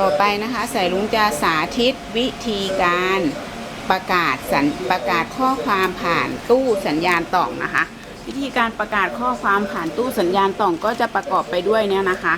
ต่อไปนะคะสายลุงจะสาธิตวิธีการประกาศสัญประกาศข้อความผ่านตู้สัญญาณต่องนะคะ วิธีการประกาศข้อความผ่านตู้สัญญาณต่องก็จะประกอบไปด้วยเนี่ยนะคะ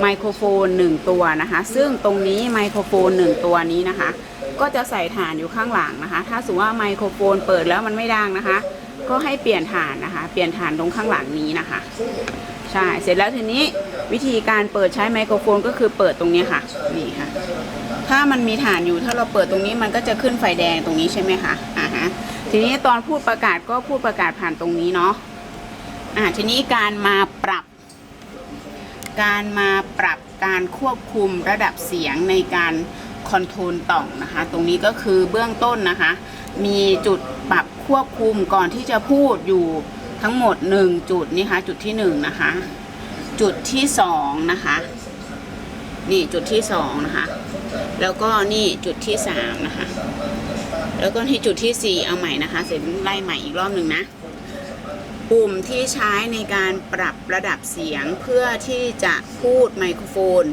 ไมโครโฟน 1 ตัวนะคะ ซึ่งตรงนี้ไมโครโฟน 1 ตัวนี้นะคะ ก็จะใส่ฐานอยู่ข้างหลังนะคะ ถ้าสมมติว่าไมโครโฟนเปิดแล้วมันไม่ดังนะคะ ก็ให้เปลี่ยนฐานนะคะ เปลี่ยนฐานตรงข้างหลังนี้นะคะ ใช่ เสร็จแล้วทีนี้ วิธีการเปิดใช้ไมโครโฟนก็คือเปิดตรงนี้ค่ะนี่ค่ะ ถ้ามันมีฐานอยู่ถ้าเราเปิดตรงนี้มันก็จะขึ้นไฟแดงตรงนี้ใช่ไหมคะอ่าฮะทีนี้ตอนพูดประกาศก็พูดประกาศผ่านตรงนี้เนาะอ่าทีนี้การมาปรับ การมาปรับการควบคุมระดับเสียงในการคอนโทรลต่องนะคะ ตรงนี้ก็คือเบื้องต้นนะคะ มีจุดปรับควบคุมก่อนที่จะพูดอยู่ทั้งหมด 1 จุดนี่ค่ะจุดที่ 1 นะคะ จุดที่2นะคะ นี่จุดที่2นะคะ แล้วก็นี่จุดที่3นะคะ แล้วก็ที่จุดที่4เอาใหม่นะคะเสร็จไล่ใหม่อีกรอบหนึ่งนะ ปุ่มที่ใช้ในการปรับระดับเสียงเพื่อที่จะพูดไมโครโฟน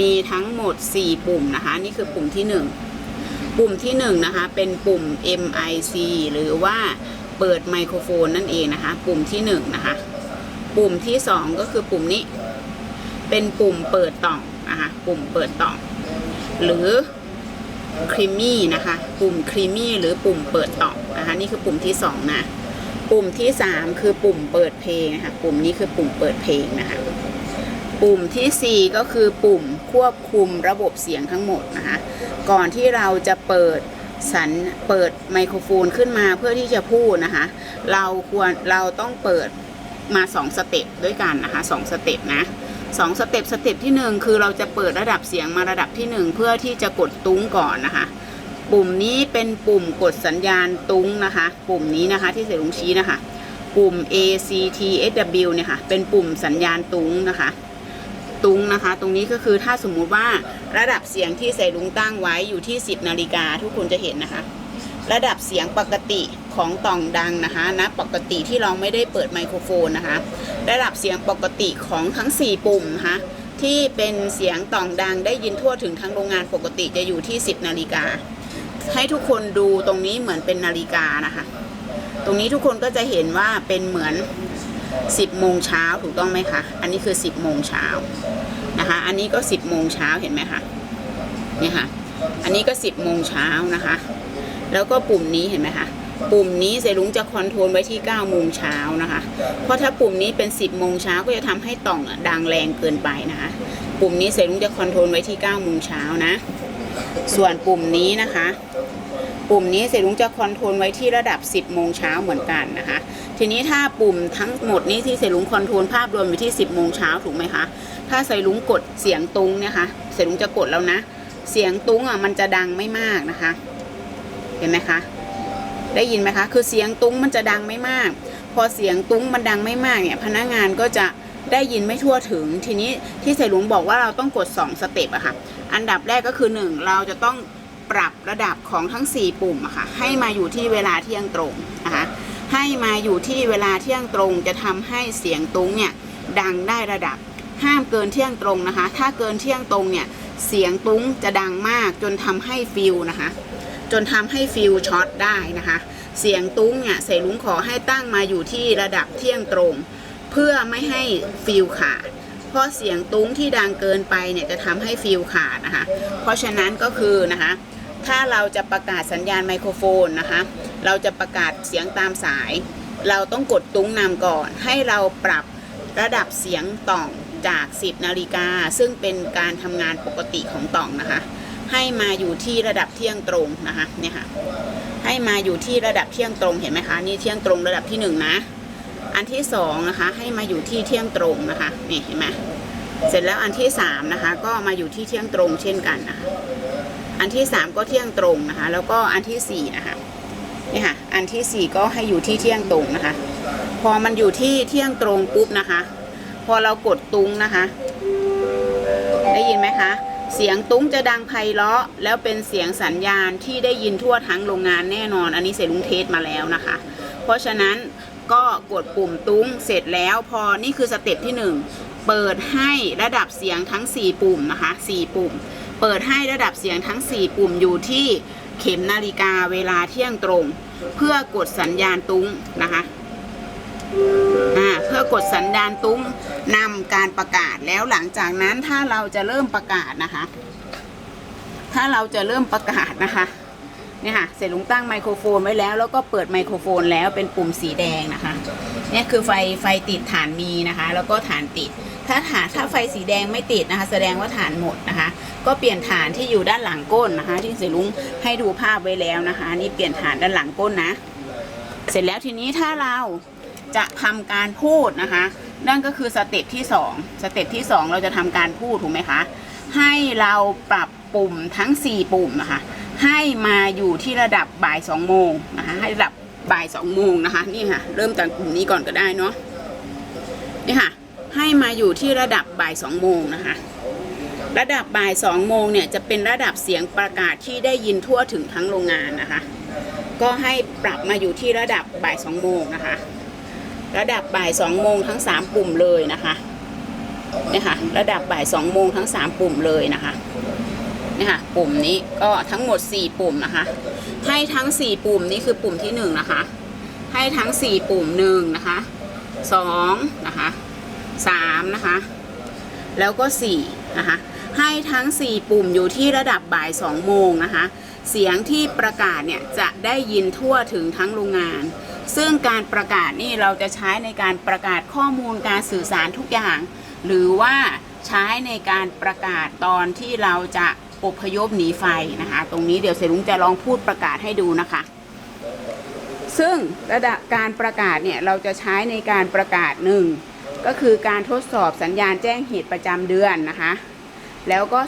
มีทั้งหมด 4 ปุ่มนะคะ นี่คือปุ่มที่ 1 ปุ่มที่1นะคะ เป็นปุ่ม MIC หรือว่าเปิดไมโครโฟนนั่นเองนะคะ ปุ่มที่1นะคะ ปุ่มที่2ก็คือปุ่มนี้ เป็นปุ่มเปิดต่องนะคะปุ่มเปิดต่อง หรือครีมมี่นะคะ ปุ่มครีมมี่หรือปุ่มเปิดต่องนะคะนี่คือปุ่มที่2นะปุ่มที่3คือปุ่มเปิดเพลงนะคะปุ่มนี้คือปุ่มเปิดเพลงนะคะปุ่มทีสี่ 4 ก็คือปุ่มควบคุมระบบเสียงทั้งหมดนะคะก่อนที่เราจะเปิดสัญเปิดไมโครโฟนขึ้นมาเพื่อที่จะพูดนะคะ เราควรเราต้องเปิด มา 2 สเต็ปด้วยกันนะคะ 2 สเต็ปนะสองสเต็ปสเต็ปที่ 1 คือเราจะเปิดระดับเสียงมาระดับที่ 1 เพื่อที่จะกดตุ้งก่อนนะคะ ปุ่มนี้เป็นปุ่มกดสัญญาณตุ้งนะคะ ปุ่มนี้นะคะที่เสลุงชี้นะคะ ปุ่ม A C T S W เนี่ยค่ะเป็นปุ่มสัญญาณตุ้งนะคะ ตุ้งนะคะ ตรงนี้ก็คือถ้าสมมุติว่าระดับเสียงที่ใส่ลุงตั้งไว้อยู่ที่ 10นาฬิกาทุกคนจะเห็นนะคะ ระดับเสียงปกติของต่องดังนะคะนะปกติที่เราไม่ได้เปิดไมโครโฟนนะคะ ระดับเสียงปกติของทั้ง 4 ปุ่มนะคะที่เป็นเสียงต่องดังได้ยินทั่วถึงทั้งโรงงานปกติจะอยู่ที่ 10 นาฬิกา ให้ทุกคนดูตรงนี้เหมือนเป็นนาฬิกานะคะ ตรงนี้ทุกคนก็จะเห็นว่าเป็นเหมือน 10 โมงเช้าถูกต้องไหมคะ อันนี้คือ 10 โมงเช้านะคะ อันนี้ก็ 10 โมงเช้าเห็นไหมคะ นี่ค่ะ อันนี้ก็ 10 โมงเช้านะคะ แล้วก็ปุ่มนี้เห็นไหมคะปุ่มนี้เซรุ้งจะคอนโทรลไว้ที่9โมงเช้านะคะ เพราะถ้าปุ่มนี้เป็น 10โมงเช้าก็จะทำให้ต่องดังแรงเกินไปนะคะ ปุ่มนี้เซรุ้งจะคอนโทรลไว้ที่9โมงเช้านะ ส่วนปุ่มนี้นะคะ ปุ่มนี้เสรุ้งจะคอนโทรลไว้ที่ระดับ 10โมงเช้าเหมือนกันนะคะ ทีนี้ถ้าปุ่มทั้งหมดนี้ที่เสรุ้งคอนโทรลภาพรวมอยู่ที่ 10โมงเช้าถูกไหมคะ ถ้าเสรุ้งกดเสียงตุ้งเนะคะเสรุ้งจะกดแล้วนะ เสียงตุ้งอะมันจะดังไม่มากนะคะ เห็นไหมคะ ได้ยินไหมคะ คือเสียงตุ้งมันจะดังไม่มาก พอเสียงตุ้งมันดังไม่มากเนี่ย พนักงานก็จะได้ยินไม่ทั่วถึง ทีนี้ที่เสรุงบอกว่าเราต้องกด 2 สเต็ปอะค่ะ อันดับแรกก็คือ 1 เราจะต้องปรับระดับของทั้ง 4 ปุ่มอะค่ะ ให้มาอยู่ที่เวลาเที่ยงตรงนะคะ ให้มาอยู่ที่เวลาเที่ยงตรง จะทำให้เสียงตุ้งเนี่ยดังได้ระดับ ห้ามเกินเที่ยงตรงนะคะ ถ้าเกินเที่ยงตรงเนี่ยเสียงตุ้งจะดังมากจนทำให้ฟิลนะคะ จนทำให้ฟิลช็อตได้นะคะ เสียงตุ้งเนี่ยใส่ลุงขอให้ตั้งมาอยู่ที่ระดับเที่ยงตรง เพื่อไม่ให้ฟิลขาดเพราะเสียงตุ้งที่ดังเกินไปเนี่ยจะทำให้ฟิลขาดนะคะ เพราะฉะนั้นก็คือนะคะถ้าเราจะประกาศสัญญาณไมโครโฟนนะคะ เราจะประกาศเสียงตามสาย เราต้องกดตุ้งนำก่อน ให้เราปรับระดับเสียงต่องจาก 10 นาฬิกา ซึ่งเป็นการทำงานปกติของต่องนะคะ ให้มาอยู่ที่ระดับเที่ยงตรงนะคะเนี่ยค่ะให้มาอยู่ที่ระดับเที่ยงตรงเห็นไหมคะนี่เที่ยงตรงระดับที่หนึ่งนะ อันที่สองนะคะให้มาอยู่ที่เที่ยงตรงนะคะนี่เห็นไหมเสร็จแล้วอันที่สามนะคะ ก็มาอยู่ที่เที่ยงตรงเช่นกันนะคะอันที่สามก็เที่ยงตรงนะคะ แล้วก็อันที่สี่นะคะนี่ค่ะอันที่สี่ก็ให้อยู่ที่เที่ยงตรงนะคะ พอมันอยู่ที่เที่ยงตรงปุ๊บนะคะ พอเรากดตุ้งนะคะ ได้ยินไหมคะ เสียงตุ้งจะดังไพเราะ แล้วเป็นเสียงสัญญาณที่ได้ยินทั่วทั้งโรงงานแน่นอน อันนี้เสร็จลุงเทสมาแล้วนะคะ เพราะฉะนั้นก็กดปุ่มตุ้งเสร็จแล้วพอนี่คือสเต็ปที่หนึ่งเปิดให้ระดับเสียงทั้ง 4 ปุ่มนะคะ 4 ปุ่ม เปิดให้ระดับเสียงทั้ง 4 ปุ่มอยู่ที่เข็มนาฬิกาเวลาเที่ยงตรง เพื่อกดสัญญาณตุ้งนะคะ อ่าเพื่อกดสัญญาณตุ้งนำการประกาศแล้วหลังจากนั้นถ้าเราจะเริ่มประกาศนะคะ ถ้าเราจะเริ่มประกาศนะคะเนี่ยค่ะเสร็จลุงตั้งไมโครโฟนไว้แล้ว แล้วก็เปิดไมโครโฟนแล้วเป็นปุ่มสีแดงนะคะเนี่ยคือไฟไฟติดฐานมีนะคะ แล้วก็ฐานติด ถ้าฐานถ้าไฟสีแดงไม่ติดนะคะ แสดงว่าฐานหมดนะคะ ก็เปลี่ยนฐานที่อยู่ด้านหลังก้นนะคะ ที่เสลุงให้ดูภาพไว้แล้วนะคะ นี่เปลี่ยนฐานด้านหลังก้นนะ เสร็จแล้วทีนี้ถ้าเรา จะทำการพูดนะคะ นั่นก็คือสเต็ปที่สองสเต็ปที่สองเราจะทำการพูดถูกไหมคะ ให้เราปรับปุ่มทั้ง 4 ปุ่มนะคะ ให้มาอยู่ที่ระดับบ่าย2โมงนะคะให้ระดับบ่าย2โมงนะคะนี่ค่ะ เริ่มจากปุ่มนี้ก่อนก็ได้เนาะนี่ค่ะ ให้มาอยู่ที่ระดับบ่าย2โมงนะคะระดับบ่าย2โมงเนี่ยจะเป็นระดับเสียงประกาศที่ได้ยินทั่วถึงทั้งโรงงานนะคะ ก็ให้ปรับมาอยู่ที่ระดับบ่าย2โมงนะคะ ระดับบ่าย2โมงทั้ง3ปุ่มเลยนะคะเนี่ยค่ะ ระดับบ่าย2โมงทั้ง3ปุ่มเลยนะคะเนี่ยค่ะ ปุ่มนี้ก็ทั้งหมด4ปุ่มนะคะ ให้ทั้ง4ปุ่มนี้คือปุ่มที่1นะคะ ให้ทั้ง4ปุ่ม1นะคะ2นะคะ3นะคะ แล้วก็4นะคะ ให้ทั้ง4ปุ่มอยู่ที่ระดับบ่าย2โมงนะคะ เสียงที่ประกาศเนี่ยจะได้ยินทั่วถึงทั้งโรงงาน ซึ่งการประกาศนี่เราจะใช้ในการประกาศข้อมูลการสื่อสารทุกอย่าง หรือว่าใช้ในการประกาศตอนที่เราจะอพยพหนีไฟนะคะ ตรงนี้เดี๋ยวเสรุงจะลองพูดประกาศให้ดูนะคะ ซึ่งระดับการประกาศเนี่ยเราจะใช้ในการประกาศหนึ่งก็คือการทดสอบสัญญาณแจ้งเหตุประจำเดือนนะคะ แล้วก็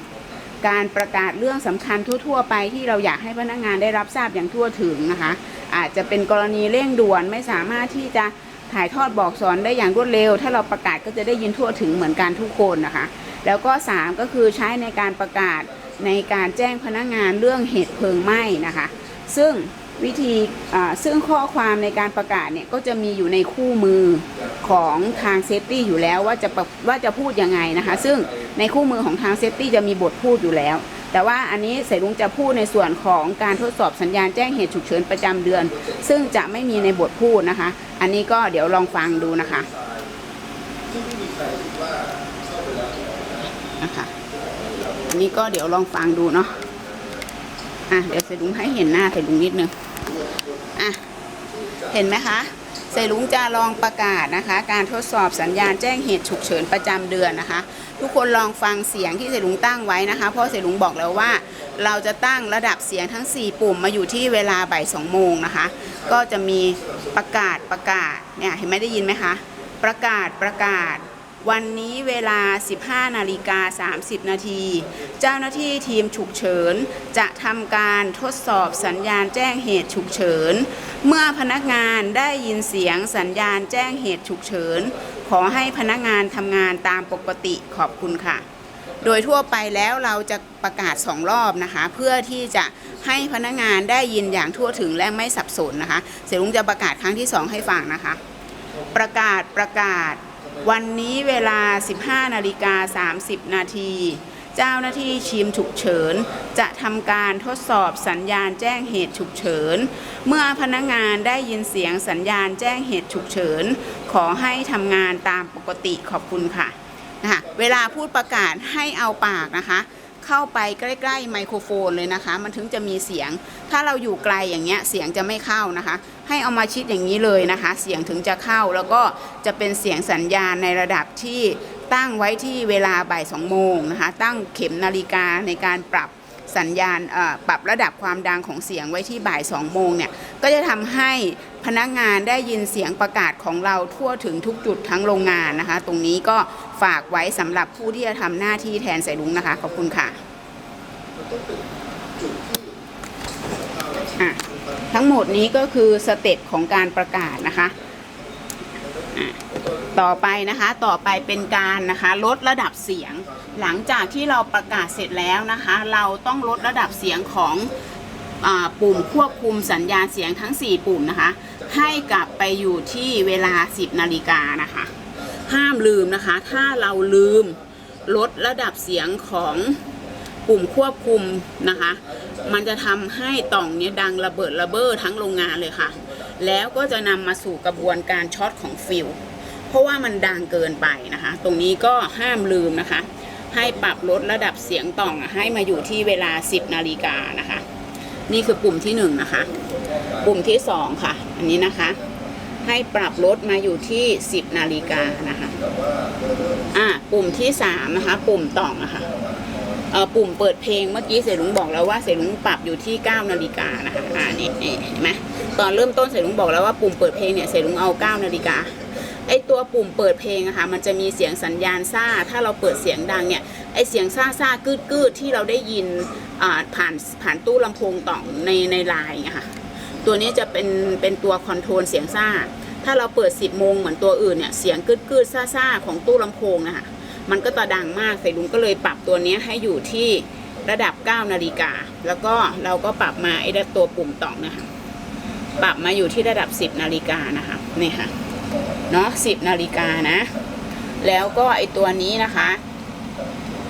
2 การประกาศเรื่องสำคัญทั่ว ๆ ไปที่เราอยากให้พนักงานได้รับทราบอย่างทั่วถึงนะคะ อาจจะเป็นกรณีเร่งด่วนไม่สามารถที่จะถ่ายทอดบอกสอนได้อย่างรวดเร็ว ถ้าเราประกาศก็จะได้ยินทั่วถึงเหมือนกันทุกคนนะคะ แล้วก็ 3 ก็คือใช้ในการประกาศในการแจ้งพนักงานเรื่องเหตุเพลิงไหม้นะคะ ซึ่งวิธีซึ่งข้อความในการประกาศเนี่ยก็จะมีอยู่ในคู่มือของทางเซฟตี้อยู่แล้วว่าจะว่าจะพูดยังไงนะคะ ซึ่งในคู่มือของทางเซฟตี้จะมีบทพูดอยู่แล้ว แต่ว่าอันนี้เสรุงจะพูดในส่วนของการทดสอบสัญญาณแจ้งเหตุฉุกเฉินประจำเดือน ซึ่งจะไม่มีในบทพูดนะคะ อันนี้ก็เดี๋ยวลองฟังดูนะคะนะคะอันนี้ก็เดี๋ยวลองฟังดูเนาะอะเดี๋ยวเสลุงให้เห็นหน้าเสลุงนิดนึงอะเห็นไหมคะ สลุงจะลองประกาศนะคะ การทดสอบสัญญาณแจ้งเหตุฉุกเฉินประจำเดือนนะคะ ทุกคนลองฟังเสียงที่เสลุงตั้งไว้นะคะ เพราะเสลุงบอกแล้วว่า เราจะตั้งระดับเสียงทั้ง 4 ปุ่มมาอยู่ที่เวลาบ่ายสองโมงนะคะ ก็จะมีประกาศประกาศเนี่ยเห็นไหมได้ยินไหมคะ ประกาศประกาศ วันนี้เวลา 15 นาฬิกา 30 นาที เจ้าหน้าที่ทีมฉุกเฉิน จะทำการทดสอบสัญญาณแจ้งเหตุฉุกเฉิน เมื่อพนักงานได้ยินเสียงสัญญาณแจ้งเหตุฉุกเฉิน ขอให้พนักงานทำงานตามปกติขอบคุณค่ะ โดยทั่วไปแล้วเราจะประกาศสองรอบนะคะ เพื่อที่จะให้พนักงานได้ยินอย่างทั่วถึงและไม่สับสนนะคะ เสร็จลุงจะประกาศครั้งที่สองให้ฟังนะคะ ประกาศประกาศ วันนี้เวลา 15นาฬิกา30 นาที เจ้าหน้าที่ทีมฉุกเฉิน จะทำการทดสอบสัญญาณแจ้งเหตุฉุกเฉิน เมื่อพนักงานได้ยินเสียงสัญญาณแจ้งเหตุฉุกเฉิน ขอให้ทำงานตามปกติขอบคุณค่ะนะคะเวลาพูดประกาศให้เอาปากนะคะ เข้าไปใกล้ๆไมโครโฟนเลยนะคะ มันถึงจะมีเสียง ถ้าเราอยู่ไกลอย่างเงี้ยเสียงจะไม่เข้านะคะ ให้เอามาชิดอย่างนี้เลยนะคะ เสียงถึงจะเข้าแล้วก็จะเป็นเสียงสัญญาณในระดับที่ตั้งไว้ที่เวลาบ่ายสองโมงนะคะ ตั้งเข็มนาฬิกาในการปรับสัญญาณปรับระดับความดังของเสียงไว้ที่บ่ายสองโมงเนี่ย ก็จะทำให้พนักงานได้ยินเสียงประกาศของเราทั่วถึงทุกจุดทั้งโรงงานนะคะ ตรงนี้ก็ ฝากไว้สำหรับผู้ที่จะทำหน้าที่แทนสายลุงนะคะ ขอบคุณค่ะอะ ทั้งหมดนี้ก็คือสเต็ปของการประกาศนะคะ ต่อไปนะคะ ต่อไปเป็นการนะคะลดระดับเสียง หลังจากที่เราประกาศเสร็จแล้วนะคะ เราต้องลดระดับเสียงของอปุ่มควบคุมสัญญาณเสียงทั้ง 4 ปุ่มนะคะ ให้กลับไปอยู่ที่เวลา 10 นาฬิกานะคะ ลืมนะคะ ถ้าเราลืมลดระดับเสียงของปุ่มควบคุมนะคะ มันจะทำให้ต่องเนี้ยดังระเบิดระเบ้อทั้งโรงงานเลยค่ะ แล้วก็จะนำมาสู่กระบวนการช็อตของฟิลเพราะว่ามันดังเกินไปนะคะ ตรงนี้ก็ห้ามลืมนะคะ ให้ปรับลดระดับเสียงต่องให้มาอยู่ที่เวลา 10 นาฬิกานะคะ นี่คือปุ่มที่1นะคะ ปุ่มที่2ค่ะ อันนี้นะคะ ให้ปรับลดมาอยู่ที่ 10 นาฬิกานะคะอะปุ่มที่3นะคะปุ่มต่องนะคะเอ่อปุ่มเปิดเพลงเมื่อกี้เสลุงบอกแล้วว่าเสลุงปรับอยู่ที่ 9 นาฬิกานะคะอ่านี่นี่เห็นไหมตอนเริ่มต้นเสลุงบอกแล้วว่าปุ่มเปิดเพลงเนี่ยเสลุงเอา 9 นาฬิกาไอตัวปุ่มเปิดเพลงอะค่ะมันจะมีเสียงสัญญาณซ่า ถ้าเราเปิดเสียงดังเนี่ยไอเสียงซ่าซ่ากึดกึดที่เราได้ยินอ่าผ่านผ่านตู้ลำโพงต่องในในไลน์อะค่ะ ตัวนี้จะเป็นเป็นตัวคอนโทรลเสียงซ่า ถ้าเราเปิด 10โมงเหมือนตัวอื่นเนี่ยเสียงกึดกึดซ่าซ่าของตู้ลำโพงนะคะมันก็จะดังมากใส่ลุงก็เลยปรับตัวนี้ให้อยู่ที่ระดับ 9 นาฬิกา แล้วก็เราก็ปรับมาไอ้ตัวปุ่มต่องนะคะปรับมาอยู่ที่ระดับ 10 นาฬิกานะคะนี่ค่ะเนาะ10 นาฬิกานะ แล้วก็ไอ้ตัวนี้นะคะ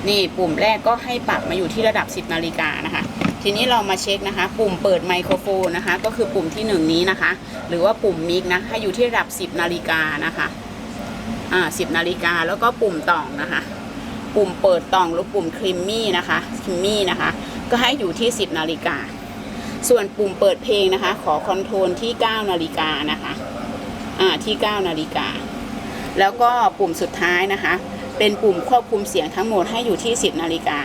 นี่ปุ่มแรกก็ให้ปรับมาอยู่ที่ระดับ 10 นาฬิกานะคะ ทีนี้เรามาเช็คนะคะ ปุ่มเปิดไมโครโฟนนะคะ ก็คือปุ่มที่ 1 นี้นะคะ หรือว่าปุ่มมิกนะให้อยู่ที่ระดับ 10 นาฬิกานะคะอ่า10นาฬิกาแล้วก็ปุ่มต่องนะคะ ปุ่มเปิดต่องหรือปุ่มครีมมี่นะคะครีมมี่นะคะ ก็ให้อยู่ที่ 10 นาฬิกาส่วนปุ่มเปิดเพลงนะคะ ขอคอนโทรลที่ 9 นาฬิกานะคะอ่าที่ 9 นาฬิกาแล้วก็ปุ่มสุดท้ายนะคะ เป็นปุ่มควบคุมเสียงทั้งหมดให้อยู่ที่ 10 นาฬิกา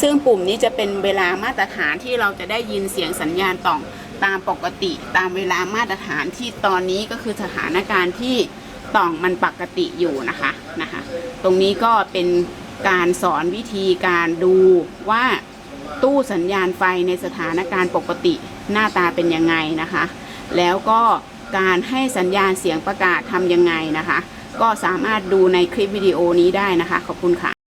ซึ่งปุ่มนี้จะเป็นเวลามาตรฐานที่เราจะได้ยินเสียงสัญญาณต่องตามปกติ ตามเวลามาตรฐานที่ตอนนี้ก็คือสถานการณ์ที่ต่องมันปกติอยู่นะคะนะคะ ตรงนี้ก็เป็นการสอนวิธีการดูว่าตู้สัญญาณไฟในสถานการณ์ปกติหน้าตาเป็นยังไงนะคะ แล้วก็การให้สัญญาณเสียงประกาศทำยังไงนะคะ ก็สามารถดูในคลิปวิดีโอนี้ได้นะคะ ขอบคุณค่ะ